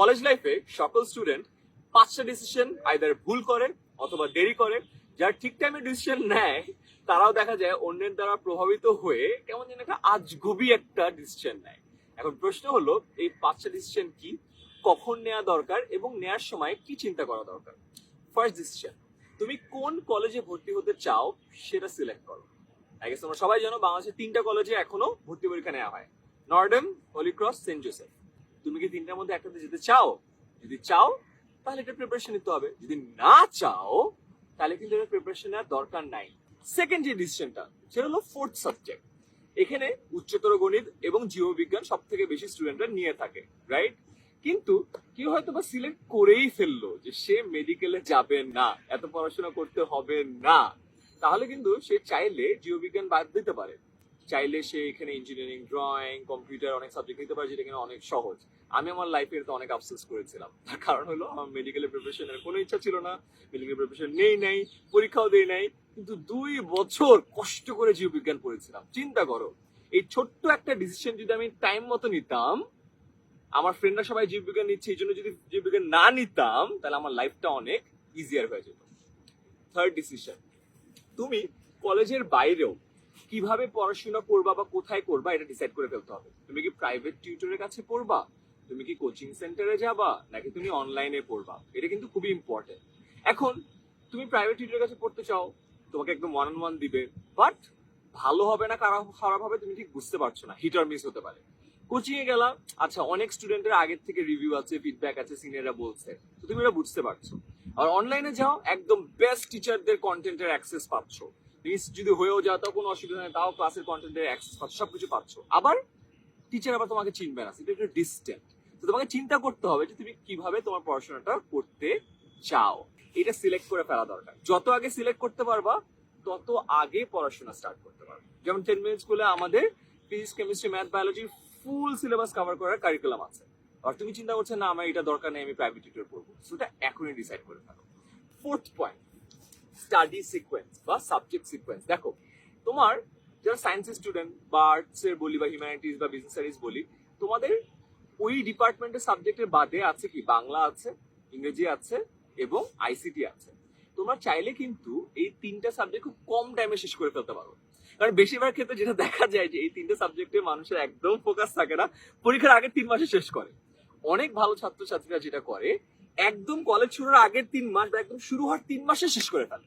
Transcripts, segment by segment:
College লাইফে সকল student পাঁচটা ডিসিশন আইদার ভুল করে অথবা দেরি করে। যারা ঠিক টাইমে ডিসিশন নেয়, তারাও দেখা যায় অন্যের দ্বারা প্রভাবিত হয়ে কেমন যেন একটা আজগুবি একটা ডিসিশন নেয়। এখন প্রশ্ন হলো, এই পাঁচটা ডিসিশন কি? কখন নেওয়া দরকার এবং নেয়ার সময় কি চিন্তা করা দরকার? ফার্স্ট ডিসিশন তুমি কোন কলেজে ভর্তি হতে চাও সেটা সিলেক্ট করো। আই গেস তোমরা সবাই জানো বাংলাদেশের তিনটা কলেজে এখনও ভর্তি পরীক্ষা নেওয়া হয়। নর্ডেম হলিক্রস সেন্ট জোসেফ তুমি কি তিনটার মধ্যে একটাতে যেতে চাও? যদি চাও, তাহলে এটা প্রিপারেশন নিতে হবে। যদি না চাও, তাহলে কিন্তু এটা প্রিপারেশন নেওয়ার দরকার নাই। সেকেন্ড যে ডিসিশনটা সেটা হলো ফোর্থ সাবজেক্ট এখানে উচ্চতর গণিত এবং জীববিজ্ঞান সব থেকে বেশি স্টুডেন্টরা নিয়ে থাকে রাইট কিন্তু কেউ হয়তো বা সিলেক্ট করেই ফেলল যে সে মেডিকেলে যাবে না, এত পড়াশোনা করতে হবে না। তাহলে কিন্তু সে চাইলে জীববিজ্ঞান বাদ দিতে পারে। চাইলে সে এখানে ইঞ্জিনিয়ারিং ড্রয়িং কম্পিউটার অনেক সাবজেক্ট নিতে পারে যেটা কিনা অনেক সহজ। আমি আমার লাইফে তো অনেক আফসোস করেছিলাম। তার কারণ হলো আমার মেডিকেলের প্রিপারেশনের কোনো ইচ্ছা ছিল না। মেডিকেল প্রিপারেশন নেই নাই, পরীক্ষাও দেই নাই। কিন্তু দুই বছর কষ্ট করে জীববিজ্ঞান পড়েছিলাম। চিন্তা করো, এই ছোট্ট একটা ডিসিশন যদি আমি টাইম মতো নিতাম, আমার ফ্রেন্ডরা সবাই জীববিজ্ঞান নিচ্ছে, এই জন্য যদি জীববিজ্ঞান না নিতাম, তাহলে আমার লাইফটা অনেক ইজিয়ার হয়ে যেত। থার্ড ডিসিশন তুমি কলেজের বাইরেও কীভাবে পড়াশোনা করবা বা কোথায় করবা এটা ডিসাইড করে ফেলতে হবে। তুমি কি প্রাইভেট টিউটরের কাছে পড়বা? তুমি কি কোচিং সেন্টারে যাবা? নাকি তুমি অনলাইনে পড়বা? এটা কিন্তু খুবই ইম্পর্টেন্ট এখন, তুমি প্রাইভেট টিউটরের কাছে পড়তে চাও, তোমাকে একদম ওয়ান অন ওয়ান দিবে বাট ভালো হবে না, খারাপ খারাপ হবে, তুমি ঠিক বুঝতে পারছ না হিট আর মিস হতে পারে। কোচিং এ গেলাম আচ্ছা অনেক স্টুডেন্টের আগের থেকে রিভিউ আছে ফিডব্যাক আছে সিনিয়ররা বলছে, তো তুমি এটা বুঝতে পারছ। আর অনলাইনে যাও, একদম বেস্ট টিচারদের কন্টেন্টের অ্যাক্সেস পাচ্ছ। মিস যদি হয়েও যাও তাও কোনো অসুবিধা নেই। তাও ক্লাসের কন্টেন্টের অ্যাক্সেস পাচ্ছ, সবকিছু পাচ্ছ। আবার টিচার আবার তোমাকে চিনবে না, সেটা একটু ডিস্টেন্ট তো তোমাকে চিন্তা করতে হবে যে তুমি কীভাবে তোমার পড়াশোনাটা করতে চাও। এটা সিলেক্ট করে ফেলা দরকার। যত আগে সিলেক্ট করতে পারবা, তত আগে পড়াশোনা স্টার্ট করতে পারবে। যেমন টেন মিনিট স্কুলে আমাদের physics chemistry math biology full syllabus cover করার কারিকুলাম আছে। আর তুমি চিন্তা করছ, না, আমার এটা দরকার নেই, আমি প্রাইভেট টিউটর পড়ব সেটা এখনই ডিসাইড করে ফেলো। ফোর্থ পয়েন্ট স্টাডি সিকোয়েন্স বা সাবজেক্ট সিকোয়েন্স দেখো, তোমার যারা সায়েন্সের স্টুডেন্ট বা আর্টস এর বলি বা হিউম্যানিটিস বা বিজনেস স্টাডিজ বলি, তোমাদের ওই ডিপার্টমেন্টের সাবজেক্টের বাদে আছে কি? বাংলা আছে, ইংরেজি আছে এবং আইসিটি আছে। তোমরা চাইলে কিন্তু এই তিনটা সাবজেক্ট খুব কম টাইমে শেষ করে ফেলতে পারো। কারণ বেশিরভাগ ক্ষেত্রে যেটা দেখা যায় যে এই তিনটে সাবজেক্টে মানুষের একদম ফোকাস থাকে না, পরীক্ষার আগের তিন মাসে শেষ করে। অনেক ভালো ছাত্রছাত্রীরা যেটা করে একদম কলেজ শুরুর আগের তিন মাস বা একদম শুরু হওয়ার তিন মাসে শেষ করে ফেলে।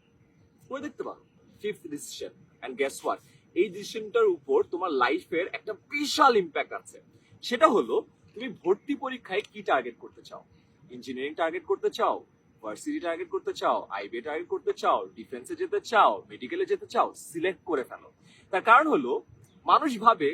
করে দেখতে পারো fifth decision and guess what এই ডিসিশনটার উপর তোমার লাইফের একটা বিশাল ইম্প্যাক্ট আছে। সেটা হলো, তুমি ভর্তি পরীক্ষায় কি টার্গেট করতে চাও? ইঞ্জিনিয়ারিং টার্গেট করতে চাও? ভার্সিটি টার্গেট করতে চাও? আইবিএ টার্গেট করতে চাও? ডিফেন্সে যেতে চাও? মেডিকেলে যেতে চাও? সিলেক্ট করে ফেলো। তার কারণ হলো, মানুষ ভাবে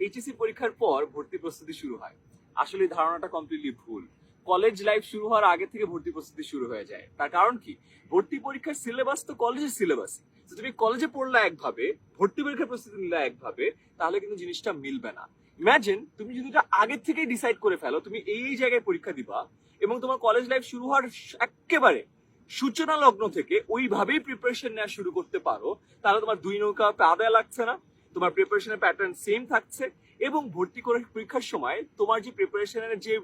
এইচএসসি পরীক্ষার পর ভর্তি প্রস্তুতি শুরু হয়। আসলে ধারণাটা কমপ্লিটলি ভুল। কলেজ লাইফ শুরু হওয়ার আগে থেকে ভর্তি প্রস্তুতি শুরু হয়ে যায়। তার কারণ কি? ভর্তি পরীক্ষার সিলেবাস তো কলেজের সিলেবাস তুমি কলেজে পড়লে একভাবে, ভর্তি পরীক্ষার প্রস্তুতি নিলে একভাবে, তাহলে কিন্তু জিনিসটা মিলবে না। ইমাজিন তুমি যদি আগে থেকেই ডিসাইড করে ফেলো, তুমি এই জায়গায় পরীক্ষা দিবা এবং তোমার কলেজ লাইফ শুরু হওয়ার একেবারে সূচনা লগ্ন থেকে ওইভাবেই প্রিপারেশন নেওয়া শুরু করতে পারো, তাহলে তোমার দুই নৌকা পা দেয়া লাগছে না। তোমার প্রিপারেশনের প্যাটার্ন সেম থাকছে এবং ভর্তি করে পরীক্ষার সময় তোমার যে প্রিপারেশনের যে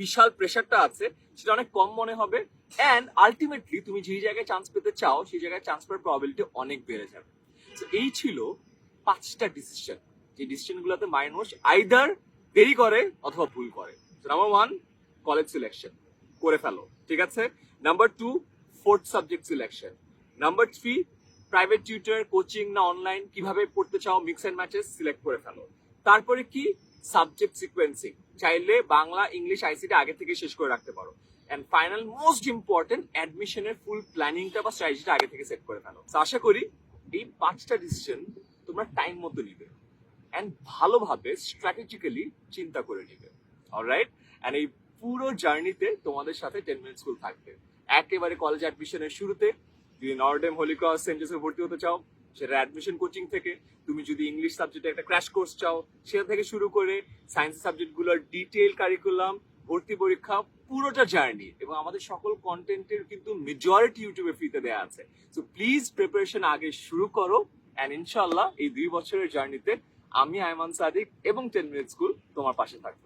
বিশাল প্রেশারটা আছে, সেটা অনেক কম মনে হবে। অ্যান্ড আলটিমেটলি তুমি যে জায়গায় চান্স পেতে চাও সেই জায়গায় চান্স পাওয়ার প্রবাবিলিটি অনেক বেড়ে যাবে। এই ছিল পাঁচটা ডিসিশন যে ডিসিশন গুলোতে মানুষ আইদার দেরি করে অথবা ভুল করে। নাম্বার ওয়ান কলেজ সিলেকশন করে ফেলো, ঠিক আছে? Number two fourth subject selection number three private tutor coaching না অনলাইন কীভাবে পড়তে চাও মিক্স অ্যান্ড ম্যাচেস সিলেক্ট করে ফেলো। তারপরে কি? সাবজেক্ট সিকোয়েন্সিং চাইলে বাংলা, ইংলিশ, আইসিটি আগে থেকে শেষ করে রাখতে পারো। এন্ড ফাইনাল মোস্ট ইম্পর্টেন্ট অ্যাডমিশনের ফুল প্ল্যানিংটা বা স্ট্র্যাটেজিটা আগে থেকে সেট করে ফেলো। আশা করি এই পাঁচটা ডিসিশন তোমরা টাইম মতো নিবে। অ্যান্ড ভালোভাবে স্ট্র্যাটেজিক্যালি চিন্তা করে নিবে। অলরাইট অ্যান্ড এই পুরো জার্নিতে তোমাদের সাথে টেন মিনিট স্কুল থাকবে। একেবারে কলেজ অ্যাডমিশনের শুরুতে, যদি নর্ডেম হোলিক্রস সেন্ট জোসেফ ভর্তি হতে চাও সেটা অ্যাডমিশন কোচিং থেকে। তুমি যদি ইংলিশ সাবজেক্টে একটা ক্র্যাশ কোর্স চাও সেটা থেকে শুরু করে সায়েন্স সাবজেক্টগুলোর ডিটেল কারিকুলাম ভর্তি পরীক্ষা, পুরোটা জার্নি এবং আমাদের সকল কন্টেন্টের কিন্তু মেজরিটি ইউটিউবে ফ্রিতে দেওয়া আছে। সো প্লিজ প্রিপারেশন আগে শুরু করো অ্যান্ড ইনশাল্লাহ এই দুই বছরের জার্নিতে আমি আয়মান সাদিক এবং টেন মিনিট স্কুল তোমার পাশে থাকব।